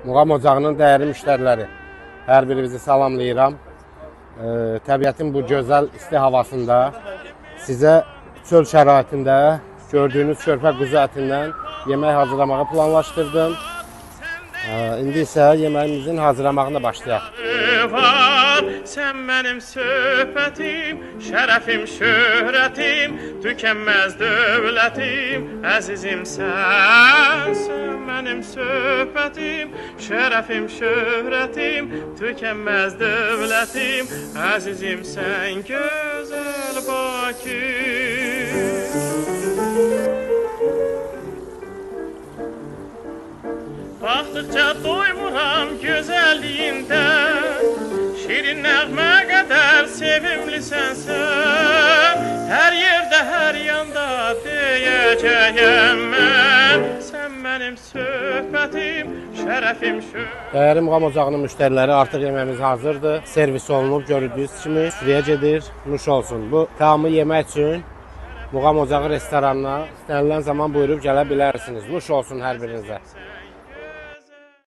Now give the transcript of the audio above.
Muğam Ocağının dəyərli müştəriləri, hər birinizi salamlayıram. Ee, təbiətin bu gözəl isti havasında sizə çöl şəraitində gördüyünüz körpə quzu ətindən yemək hazırlamağı planlaşdırdım. Ee, indi isə yeməyimizin hazırlamağına başlayaq. Var Sen benim söhbətim, şərəfim, şöhrətim Tükənməz dövlətim, əzizim sən Sən mənim söhbətim, şərəfim, şöhrətim Tükənməz dövlətim, əzizim sən Gözəl Bakı Baxdıqca doymuram gözəlliyindən deyəcəyəm mən Sən mənim söhbətim, şərəfim, şöhrətim Dəyərli Muğam Ocağının müştəriləri artıq yeməyimiz hazırdır. Servis olunub gördüyünüz kimi süfrəyə gedir. Nuş olsun. Bu tamı yemək üçün Muğam Ocağı restoranına istənilən zaman buyurub gələ bilərsiniz. Nuş olsun hər birinizə.